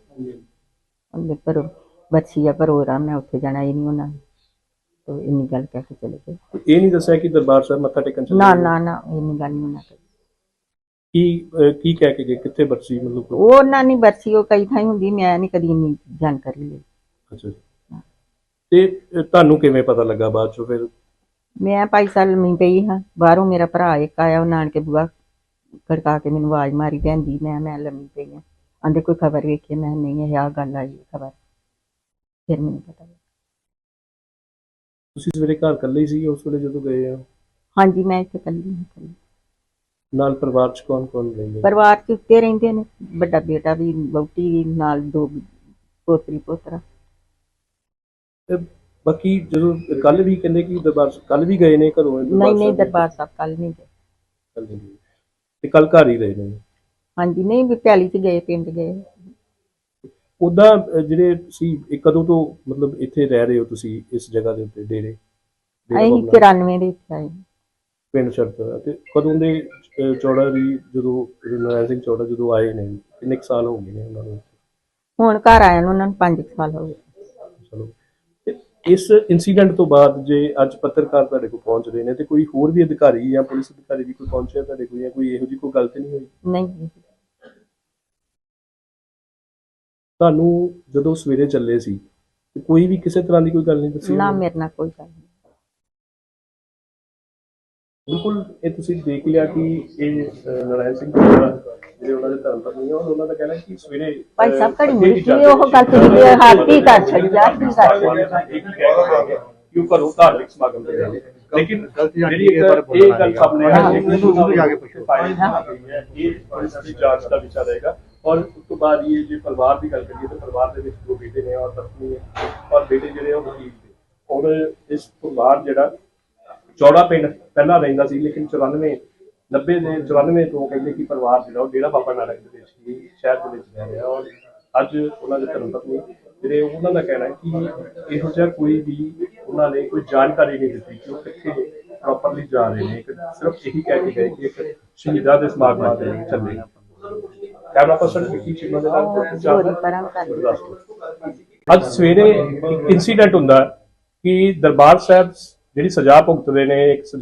ਉਹਦੇ ਪਰ ਬੱਚੀ ਆ ਪਰ ਉਹ ਆਰਾਮ ਨਾਲ ਉੱਥੇ ਜਾਣਾ ਇਹ ਨਹੀਂ ਉਹਨਾਂ ਨੇ। ਤੋ ਇੰਨੀ ਗੱਲ ਕਹਿ ਕੇ ਚਲੇ ਗਏ। ਇਹ ਨਹੀਂ ਦੱਸਿਆ ਕਿ ਦਰਬਾਰ ਸਾਹਿਬ ਮੱਥਾ ਟੇਕਣ ਚੱਲੇ ਨਾ ਗਏ? ਨਾ ਨਾ ਇੰਨੀ ਗੱਲ ਨਹੀਂ ਉਹਨਾਂ ਕਹੀ ਕੀ ਅਹ, ਕੀ ਕਹਿ ਕੇ ਗਏ? ਕਿੱਥੇ ਬਰਸੀ ਮਤਲਬ ਉਹ ਉਹਨਾਂ ਨਹੀਂ ਬੱਚੀ ਉਹ ਕਈ ਥਾਂ ਹੁੰਦੀ ਮੈਂ ਨਹੀਂ ਕਦੀ ਇੰਨੀ ਜਾਣਕਾਰੀ ਲਈ। ਅੱਛਾ ਜੀ। ਤੇ ਤੁਹਾਨੂੰ ਕਿਵੇਂ ਪਤਾ ਲੱਗਾ ਬਾਅਦ ਚੋਂ ਫਿਰ? ਮੈਂ ਭਾਈ ਸਾਲ ਮੀ ਪਈ ਹਾਂ ਬਾਹਰੋਂ ਮੇਰਾ ਭਰਾ ਇੱਕ ਆਇਆ ਉਹ ਨਾਨਕੇ ਬੁਆ ਖੜਕਾ ਕੇ ਮੈਨੂੰ ਆਵਾਜ਼ ਮਾਰੀ ਭੈਂਦੀ ਮੈਂ ਮੈਂ ਲੰਮੀ ਪਈ ਹਾਂ। ਆਂਦੇ ਕੋਈ ਖਬਰ ਵੇਖੀ ਮੈਂ ਨਹੀਂ ਇਹ ਆ ਗੱਲ ਆਈ ਖਬਰ। ਫਿਰ ਮੈਨੂੰ ਪਤਾ ਲੱਗਾ। ਤੁਸੀਂ ਸਵੇਰੇ ਘਰ ਇਕੱਲੇ ਹੀ ਸੀ ਉਸ ਵੇਲੇ ਜਦੋਂ ਗਏ ਆ ਹਾਂਜੀ ਮੈਂ ਇੱਥੇ ਇਕੱਲੀ ਹਾਂ ਇਕੱਲੀ। ਨਾਲ ਪਰਿਵਾਰ ਚ ਕੌਣ ਕੌਣ ਰਹਿੰਦੇ? ਪਰਿਵਾਰ ਚ ਉੱਤੇ ਰਹਿੰਦੇ ਨੇ ਵੱਡਾ ਬੇਟਾ ਵੀ ਵਹੁਟੀ ਵੀ ਨਾਲ ਦੋ ਪੋਤਰੀ ਪੋਤਰਾ ਤੇ ਬਾਕੀ ਜਦੋਂ ਕੱਲ ਵੀ ਕਹਿੰਦੇ ਕਿ ਦਰਬਾਰ ਕੱਲ ਵੀ ਗਏ ਨੇ ਘਰੋਂ ਇਹ ਨਹੀਂ ਨਹੀਂ? ਦਰਬਾਰ ਸਾਹਿਬ ਕੱਲ ਨਹੀਂ ਗਏ। ਕੱਲ੍ਹ। ਤੇ ਕੱਲ ਘਰ ਹੀ ਰਹੇ ਨੇ? ਹਾਂਜੀ ਨਹੀਂ ਵੀ ਪਿਆਲੀ ਚ ਗਏ ਪਿੰਡ ਗਏ। ਉਦਾਂ ਜਿਹੜੇ ਸੀ ਇਹ ਕਦੋਂ ਤੋਂ ਮਤਲਬ ਇੱਥੇ ਰਹਿ ਰਹੇ ਹੋ ਤੁਸੀਂ ਇਸ ਜਗ੍ਹਾ ਦੇ ਉੱਤੇ ਡੇਰੇ? ਡੇਰਾ ਅਸੀਂ ਬਾਬਾ ਨਾਨਕ, 94 ਦੇ ਵਿੱਚ ਆਏ। ਪਿੰਡ ਸ਼ਰਤ ਤੇ ਕਦੋਂ ਦੇ ਅਹ, ਚੌੜਾ ਦੀ ਜਦੋਂ ਨਰਾਇਣ ਸਿੰਘ ਚੌੜਾ ਜਦੋਂ ਆਏ ਨੇ ਕਿੰਨੇ ਕੁ ਸਾਲ ਹੋ ਗਏ ਨੇ ਉਹਨਾਂ ਨੂੰ ਹੁਣ ਘਰ ਆਇਆ ਨੂੰ ਉਹਨਾਂ ਨੂੰ 5 ਸਾਲ ਹੋ ਗਏ। ਚਲੋ। ਇਸ ਇਨਸੀਡੈਂਟ ਤੋਂ ਬਾਅਦ ਜੇ ਅੱਜ ਪੱਤਰਕਾਰ ਤੁਹਾਡੇ ਕੋਲ ਪਹੁੰਚ ਰਹੇ ਨੇ ਤੇ ਕੋਈ ਹੋਰ ਵੀ ਅਧਿਕਾਰੀ ਜਾਂ ਪੁਲਿਸ ਅਧਿਕਾਰੀ ਵੀ ਕੋਈ ਪਹੁੰਚਿਆ ਤੁਹਾਡੇ ਕੋਲ ਜਾਂ ਕੋਈ ਇਹੋ ਜਿਹੀ ਕੋਈ ਗੱਲ ਤੇ ਨਹੀਂ ਹੋਈ? ਨਹੀਂ ਤੁਹਾਨੂੰ ਜਦੋਂ ਸਵੇਰੇ ਚੱਲੇ ਸੀ ਤੇ ਕੋਈ ਵੀ ਕਿਸੇ ਤਰ੍ਹਾਂ ਦੀ ਕੋਈ ਗੱਲ ਨਹੀਂ ਦੱਸੀ ਨਾ? ਮੇਰੇ ਨਾਲ ਕੋਈ ਗੱਲ ਨਹੀਂ। ਬਿਲਕੁਲ ਇਹ ਤੁਸੀਂ ਦੇਖ ਲਿਆ ਕਿ ਇਹ ਅਹ, ਨਾਰਾਇਣ ਸਿੰਘ ਚੌੜਾ ਜਿਹੜੇ ਉਹਨਾਂ ਦੇ ਧਰਮ ਪਤਨੀ ਆ ਉਹਨਾਂ ਦਾ ਕਹਿਣਾ ਕਿ ਸਵੇਰੇ ਭਾਈ ਸਾਹਿਬ ਘੜੀ ਅੱਗੇ ਮੁੜੀ ਵੀ ਸੀ ਜਾਂਦੇ ਉਹ ਗੱਲ ਤੁਸੀਂ ਹੱਥ ਹੀ ਕਰ ਛੱਡੀ ਆ ਕੀ ਕਰ ਛੱਡੀ ਇਹ ਕੀ ਕਹਿ ਰਹੇ ਕਿ ਉਹ ਘਰੋਂ ਧਾਰਮਿਕ ਸਮਾਗਮ ਤੇ ਨੇ। ਲੇਕਿਨ ਜਿਹੜੀ ਇਹ ਗੱਲ ਸਾਹਮਣੇ ਹੈ ਕਿ ਉਹਨੂੰ ਜਾ ਕੇ ਪੁੱਛੋ। ਇਹ ਦੀ ਜਾਂਚ ਦਾ ਵਿਸ਼ਾ ਰਹੇਗਾ। ਔਰ ਉਸ ਤੋਂ ਬਾਅਦ ਇਹ ਜੇ ਪਰਿਵਾਰ ਦੀ ਗੱਲ ਕਰੀਏ ਤਾਂ ਪਰਿਵਾਰ ਦੇ ਵਿੱਚ ਦੋ ਬੇਟੇ ਨੇ ਔਰ ਪਤਨੀ ਹੈ। ਔਰ ਬੇਟੇ ਜਿਹੜੇ ਆ ਉਹ ਵਕੀਲ ਨੇ। ਔਰ ਇਸ ਪਰਿਵਾਰ ਜਿਹੜਾ ਚੌੜਾ ਪਿੰਡ ਪਹਿਲਾਂ ਰਹਿੰਦਾ ਸੀ ਲੇਕਿਨ 94 90 ਦੇ 94 ਤੋਂ ਕਹਿੰਦੇ ਕਿ ਪਰਿਵਾਰ ਜਿਹੜਾ ਉਹ ਡੇਰਾ ਬਾਬਾ ਨਾਨਕ ਦੇ ਵਿੱਚ ਹੀ ਸ਼ਹਿਰ ਦੇ ਵਿੱਚ ਰਹਿ ਰਿਹਾ ਔਰ ਅੱਜ ਉਹਨਾਂ ਦੇ ਧਰਮ ਪਤਨੀ ਜਿਹੜੇ ਉਹਨਾਂ ਦਾ ਕਹਿਣਾ ਹੈ ਕਿ ਇਹੋ ਜਿਹਾ ਕੋਈ ਵੀ ਉਹਨਾਂ ਨੇ ਕੋਈ ਜਾਣਕਾਰੀ ਨਹੀਂ ਦਿੱਤੀ ਕਿ ਉਹ ਕਿੱਥੇ ਪ੍ਰੋਪਰਲੀ ਜਾ ਰਹੇ ਨੇ। ਸਿਰਫ ਇਹੀ ਕਹਿ ਕੇ ਗਏ ਕਿ ਇੱਕ ਸ਼ਹੀਦਾਂ ਦੇ ਸਮਾਗਮਾਂ ਤੇ ਚੱਲੇ। ਕੈਮਰਾ ਪਰਸਨ ਵਿੱਕੀ ਚੀਮਾ ਦੇ ਨਾਲ ਗੁਰਦਾਸਪੁਰ। ਅੱਜ ਸਵੇਰੇ ਇੱਕ ਇਨਸੀਡੈਂਟ ਹੁੰਦਾ ਕਿ ਦਰਬਾਰ ਸਾਹਿਬ ਜਿਹੜੀ ਸਜ਼ਾ ਭੁਗਤਦੇ ਨੇ ਇੱਕ